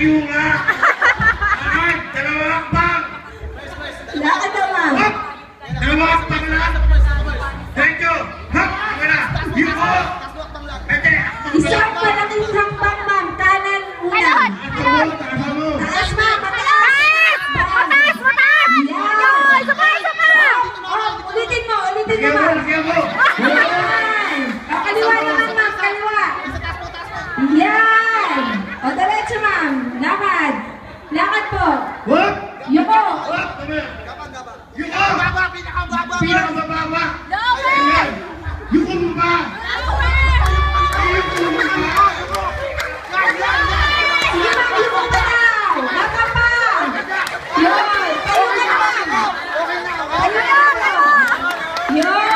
Tayo nga! Ahad! Dalawa akbang! Lakad naman! Hop! Dalawa akbang lang! Diretso! Hop! Wala! Yung ko! Pwede! Isang malaking hakbang, ma'am. Kanan una. Ano? Ano? Taas, ma'am. Mataas! Mataas! Mataas! Yan! Isa pa! Isa pa! Oh, ulitin mo! Ulitin mo, ma'am. Kaya mo! Kaya mo! Kaliwa naman, ma'am. Kaliwa! Yan! O, Diretso ma'am. Lakad. Lakad po. Wag! Yuko. Wag! Gaba-gaba. Yuko! Gaba-gaba. Pinakababa. Pinakababa. Lower! Yuko mo ba? Yeah.